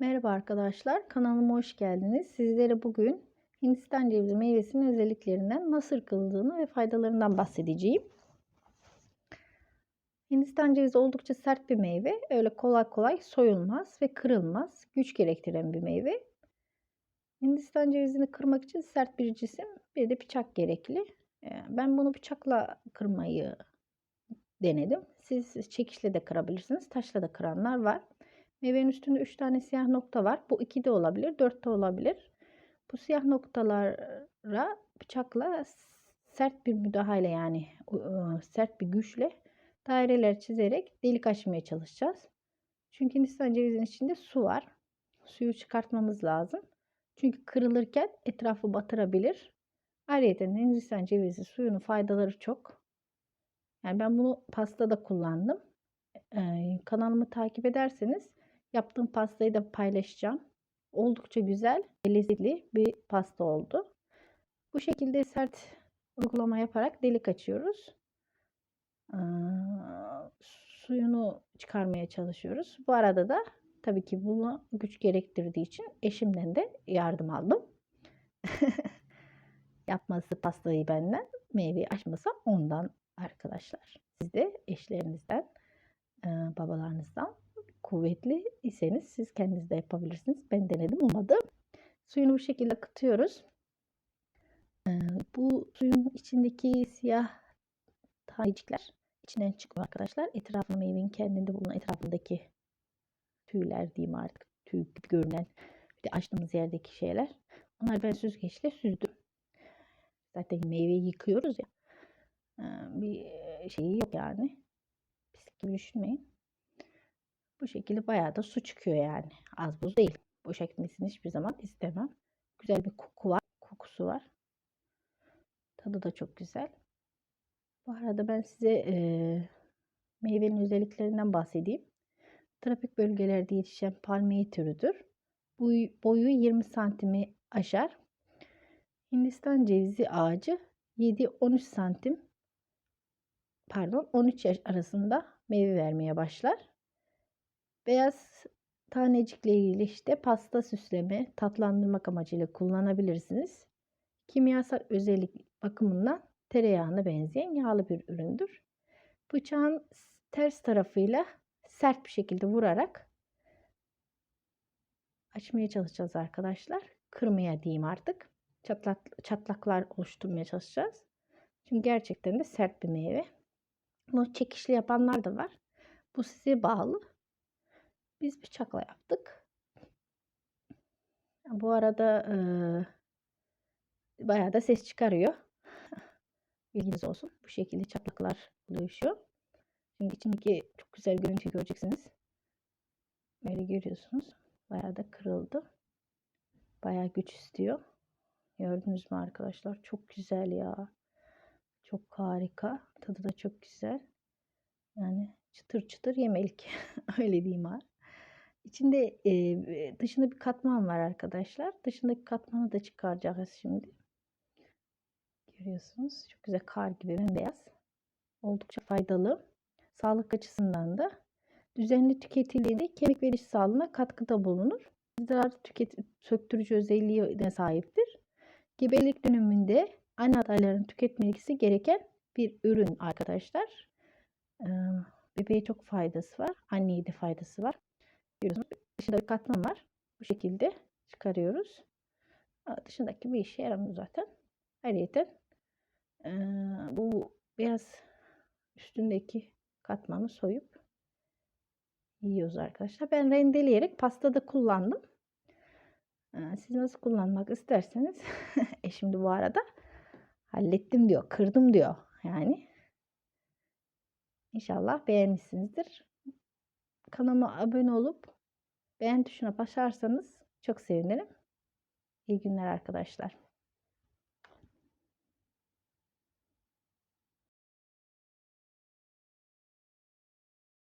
Merhaba arkadaşlar, kanalıma hoş geldiniz. Sizlere bugün Hindistan cevizi meyvesinin özelliklerinden nasıl kıldığını ve faydalarından bahsedeceğim. Hindistan cevizi oldukça sert bir meyve. Öyle kolay kolay soyulmaz ve kırılmaz. Güç gerektiren bir meyve. Hindistan cevizini kırmak için sert bir cisim, bir de bıçak gerekli. Ee, Ben bunu bıçakla kırmayı denedim. Siz çekişle de kırabilirsiniz. Taşla da kıranlar var. Meyvenin üstünde 3 tane siyah nokta var. Bu 2 de olabilir, 4 de olabilir. Bu siyah noktalara bıçakla sert bir müdahale yani ıı, sert bir güçle daireler çizerek delik açmaya çalışacağız. Çünkü Hindistan cevizinin içinde su var. Suyu çıkartmamız lazım. Çünkü kırılırken etrafı batırabilir. Ayrıca Hindistan cevizi suyunun faydaları çok. Yani ben bunu pastada kullandım. Ee, kanalımı takip ederseniz yaptığım pastayı da paylaşacağım. Oldukça güzel lezzetli bir pasta oldu. Bu şekilde sert uygulama yaparak delik açıyoruz. Ee, suyunu çıkarmaya çalışıyoruz. Bu arada da tabii ki bunu güç gerektirdiği için eşimden de yardım aldım. Yapması pastayı benden, meyveyi açması ondan arkadaşlar. Siz de eşlerinizden, babalarınızdan kuvvetli iseniz siz kendiniz de yapabilirsiniz. Ben denedim olmadı. Suyunu bu şekilde akıtıyoruz. Bu suyun içindeki siyah tanecikler içinden çıkıyor arkadaşlar. Etrafında meyvenin kendinde bulunan etrafındaki tüyler diyeyim artık. Tüy gibi görünen bir de açtığımız yerdeki şeyler. Onları ben süzgeçle süzdüm. Zaten meyveyi yıkıyoruz ya. Bir şeyi yok yani. Pislik gibi düşünmeyin. Bu şekilde bayağı da su çıkıyor yani. Az buz değil. Boşa gitmesini hiçbir zaman istemem. Güzel bir koku var. Kokusu var. Tadı da çok güzel. Bu arada ben size e, meyvenin özelliklerinden bahsedeyim. Tropik bölgelerde yetişen palmiye türüdür. Bu boyu 20 santimi aşar. Hindistan cevizi ağacı 7-13 santim pardon 13 yaş arasında meyve vermeye başlar. Beyaz tanecikleriyle işte pasta süsleme, tatlandırmak amacıyla kullanabilirsiniz. Kimyasal özellik bakımından tereyağına benzeyen yağlı bir üründür. Bıçağın ters tarafıyla sert bir şekilde vurarak açmaya çalışacağız arkadaşlar. Kırmaya diyeyim artık. Çatlak, çatlaklar oluşturmaya çalışacağız. Çünkü gerçekten de sert bir meyve. Bunu çekişli yapanlar da var. Bu size bağlı. Biz bıçakla yaptık. Bu arada e, bayağı da ses çıkarıyor. Bilginiz olsun. Bu şekilde çatlaklar oluşuyor. Şimdi içindeki çok güzel görüntü göreceksiniz. Böyle görüyorsunuz. Bayağı da kırıldı. Bayağı güç istiyor. Gördünüz mü arkadaşlar? Çok güzel ya. Çok harika. Tadı da çok güzel. Yani çıtır çıtır yemelik. Öyle diyeyim ha. İçinde e, dışında bir katman var arkadaşlar. Dışındaki katmanı da çıkaracağız şimdi. Görüyorsunuz. Çok güzel kar gibi bembeyaz. Oldukça faydalı. Sağlık açısından da düzenli tüketildiğinde kemik ve diş sağlığına katkıda bulunur. Zarar tüket söktürücü özelliğine sahiptir. Gebelik döneminde anne adayların tüketmesi gereken bir ürün arkadaşlar. Ee, bebeğe çok faydası var. Anneye de faydası var. Görüyorsunuz dışında bir katman var. Bu şekilde çıkarıyoruz. Dışındaki bir işe yaramıyor zaten. Ayrıca e, bu beyaz üstündeki katmanı soyup yiyoruz arkadaşlar. Ben rendeleyerek pastada kullandım. Siz nasıl kullanmak isterseniz e şimdi bu arada hallettim diyor, kırdım diyor. Yani İnşallah beğenmişsinizdir. Kanalıma abone olup beğen tuşuna basarsanız çok sevinirim. İyi günler arkadaşlar.